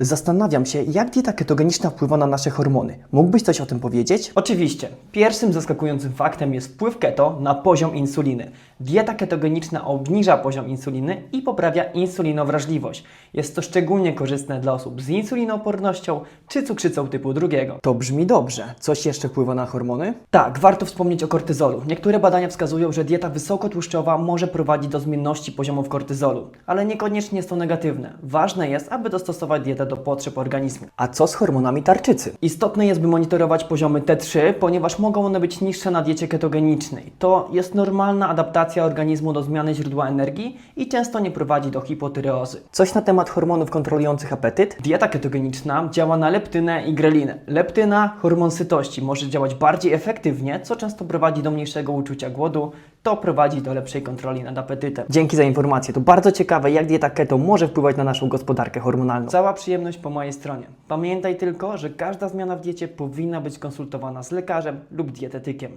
Zastanawiam się, jak dieta ketogeniczna wpływa na nasze hormony. Mógłbyś coś o tym powiedzieć? Oczywiście, pierwszym zaskakującym faktem jest wpływ keto na poziom insuliny. Dieta ketogeniczna obniża poziom insuliny i poprawia insulinowrażliwość. Jest to szczególnie korzystne dla osób z insulinoopornością czy cukrzycą typu drugiego. To brzmi dobrze. Coś jeszcze wpływa na hormony? Tak, warto wspomnieć o kortyzolu. Niektóre badania wskazują, że dieta wysokotłuszczowa może prowadzić do zmienności poziomów kortyzolu, ale niekoniecznie jest to negatywne. Ważne jest, aby dostosować dietę do potrzeb organizmu. A co z hormonami tarczycy? Istotne jest, by monitorować poziomy T3, ponieważ mogą one być niższe na diecie ketogenicznej. To jest normalna adaptacja organizmu do zmiany źródła energii i często nie prowadzi do hipotyreozy. Coś na temat hormonów kontrolujących apetyt? Dieta ketogeniczna działa na leptynę i grelinę. Leptyna, hormon sytości, może działać bardziej efektywnie, co często prowadzi do mniejszego uczucia głodu. To prowadzi do lepszej kontroli nad apetytem. Dzięki za informację. To bardzo ciekawe, jak dieta keto może wpływać na naszą gospodarkę hormonalną. Cała przyjemność po mojej stronie. Pamiętaj tylko, że każda zmiana w diecie powinna być konsultowana z lekarzem lub dietetykiem.